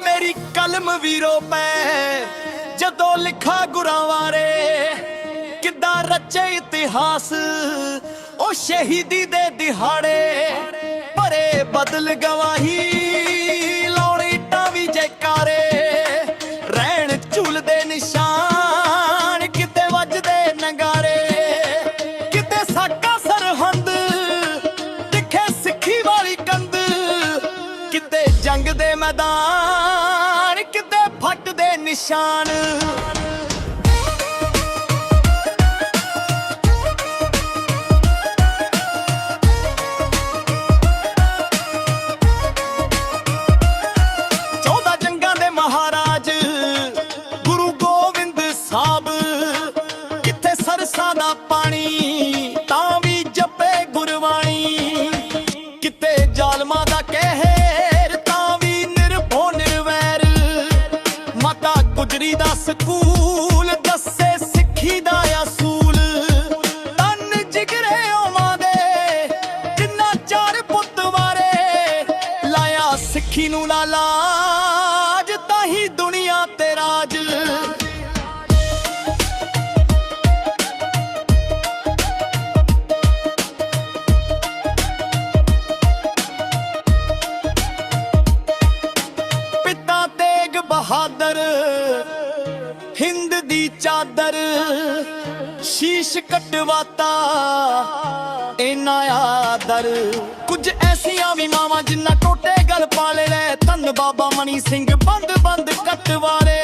ਮੇਰੀ ਕਲਮ ਵੀਰੋ ਪੈ ਜਦੋਂ ਲਿਖਾ ਗੁਰਾਂ ਬਾਰੇ ਕਿੱਦਾਂ ਰਚੇ ਇਤਿਹਾਸ, ਉਹ ਸ਼ਹੀਦੀ ਦੇ ਦਿਹਾੜੇ ਭਰੇ ਬਦਲ ਗਵਾਹੀ, ਲਾਉਣੀ ਟਾਂ ਵੀ ਜੈਕਾਰੇ, ਰਹਿਣ ਝੂਲਦੇ ਨਿਸ਼ਾਨ, ਕਿਤੇ ਵੱਜਦੇ ਨਗਾਰੇ, ਕਿਤੇ ਸਾਕਾ ਸਰਹੰਦ, ਦਿਖੇ ਸਿੱਖੀ ਵਾਲੀ ਕੰਧ, ਕਿਤੇ ਜੰਗ ਦੇ ਮੈਦਾਨ ਨਿਸ਼ਾਨ। ਜੰਗਾਂ ਦੇ ਮਹਾਰਾਜ ਗੁਰੂ ਗੋਬਿੰਦ ਸਾਹਿਬ ਕਿੱਥੇ ਸਰਸਾ ਦਾ ਪਾਣੀ ਸਕੂਲ, ਦੱਸੇ ਸਿੱਖੀ ਦਾ ਅਸੂਲ। ਤਨ ਜਿਗਰੇ ਓਵਾਂ ਦੇ, ਜਿੰਨਾ ਚਾਰ ਪੁੱਤ ਵਾਰੇ। ਲਾਇਆ ਸਿੱਖੀ ਨੂੰ ਨਾ ਤਾਂ ਰਾਜ। ਪਿਤਾ ਤੇਗ ਬਹਾਦਰ ਦੀ ਚਾਦਰ ਸ਼ੀਸ਼ ਕਟਵਾਤਾ, ਇਨਾ ਆਦਰ। ਕੁਝ ਐਸੀਆਂ ਵੀ ਮਾਵਾਂ ਜਿੰਨਾ ਟੋਟੇ ਗਲ ਪਾਲੇ ਲੈ ਧੰਨ ਬਾਬਾ ਮਣੀ ਸਿੰਘ, ਬੰਦ ਬੰਦ ਕਟਵਾਰੇ।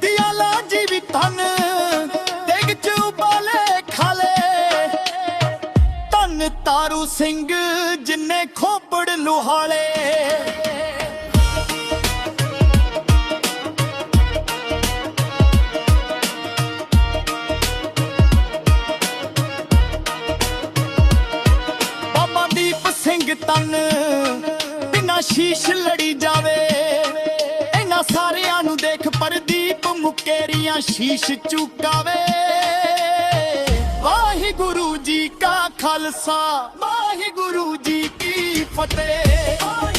ਦਿਆਲਾ ਜੀ ਵੀ ਧੰਨ ਤੇਗ ਚ ਉਬਾਲੇ ਖਾਲੇ। ਧੰਨ ਤਾਰੂ ਸਿੰਘ, ਜਿੰਨੇ ਖੋਪੜ ਲੁਹਾਲੇ। ਸਿੰਘ ਤਨ, ਬਿਨਾ ਸ਼ੀਸ਼ ਲੜੀ ਜਾਵੇ। ਇਹਨਾਂ ਸਾਰਿਆਂ ਨੂੰ ਦੇਖ ਪਰਦੀਪ ਮੁਕੇਰੀਆਂ ਸ਼ੀਸ਼ ਚੁਕਾਵੇ। ਵਾਹਿਗੁਰੂ ਜੀ ਕਾ ਖਾਲਸਾ, ਵਾਹਿਗੁਰੂ ਜੀ ਕੀ ਫਤਿਹ।